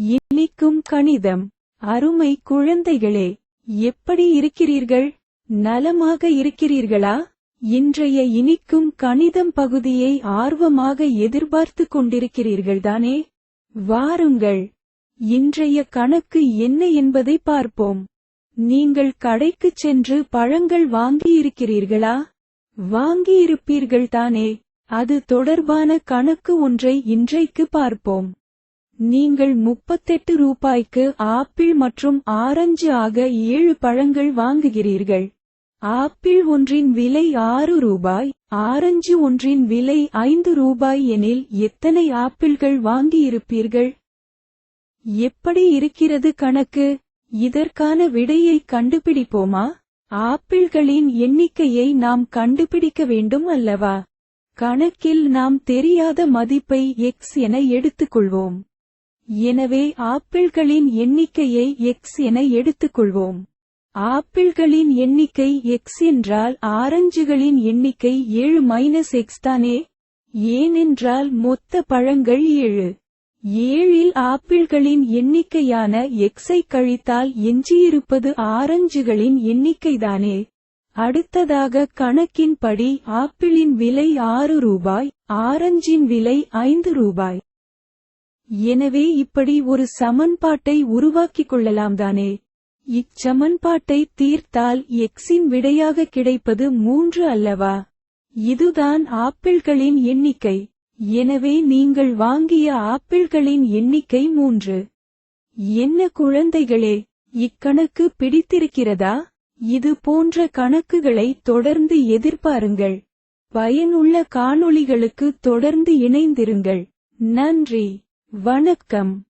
இனிக்கும் கணிதம். அருமை குழந்தைகளே எப்படி இருக்கிறீர்கள்? நலமாக இருக்கிறீர்களா? இன்றைய இனிக்கும் கணிதம் பகுதியை ஆர்வமாக எதிர்பார்த்து கொண்டிருக்கிறீர்கள்தானே வாருங்கள். இன்றைய கணக்கு என்ன என்பதை பார்ப்போம். நீங்கள் கடைக்குச் சென்று பழங்கள் வாங்கியிருக்கிறீர்களா? வாங்கியிருப்பீர்கள் தானே. அது தொடர்பான கணக்கு ஒன்றை இன்றைக்கு பார்ப்போம். நீங்கள் முப்பத்தெட்டு ரூபாய்க்கு ஆப்பிள் மற்றும் ஆரஞ்சு ஆக ஏழு பழங்கள் வாங்குகிறீர்கள். ஆப்பிள் ஒன்றின் விலை ஆறு ரூபாய் ஆரஞ்சு ஒன்றின் விலை ஐந்து ரூபாய் எனில் எத்தனை ஆப்பிள்கள் வாங்கியிருப்பீர்கள்? எப்படி இருக்கிறது கணக்கு? இதற்கான விடையை கண்டுபிடிப்போமா? ஆப்பிள்களின் எண்ணிக்கையை நாம் கண்டுபிடிக்க வேண்டும் அல்லவா? கணக்கில் நாம் தெரியாத மதிப்பை எக்ஸ் என எடுத்துக்கொள்வோம். எனவே ஆப்பிள்களின் எண்ணிக்கையை எக்ஸ் என எடுத்துக்கொள்வோம். ஆப்பிள்களின் எண்ணிக்கை எக்ஸ் என்றால் ஆரஞ்சுகளின் எண்ணிக்கை ஏழு மைனஸ் எக்ஸ் தானே? ஏனென்றால் மொத்த பழங்கள் ஏழு. ஏழில் ஆப்பிள்களின் எண்ணிக்கையான எக்ஸை கழித்தால் எஞ்சியிருப்பது ஆரஞ்சுகளின் எண்ணிக்கைதானே அடுத்ததாக கணக்கின்படி ஆப்பிளின் விலை ஆறு ரூபாய் ஆரஞ்சின் விலை ஐந்து ரூபாய். எனவே இப்படி ஒரு சமன்பாட்டை உருவாக்கிக் கொள்ளலாம்தானே இச்சமன்பாட்டை தீர்த்தால் எக்ஸின் விடையாக கிடைப்பது மூன்று அல்லவா? இதுதான் ஆப்பிள்களின் எண்ணிக்கை. எனவே நீங்கள் வாங்கிய ஆப்பிள்களின் எண்ணிக்கை மூன்று. என்ன குழந்தைகளே இக்கணக்கு பிடித்திருக்கிறதா? இது போன்ற கணக்குகளை தொடர்ந்து எதிர்பாருங்கள். பயனுள்ள காணொளிகளுக்கு தொடர்ந்து இணைந்திருங்கள். நன்றி. வணக்கம்.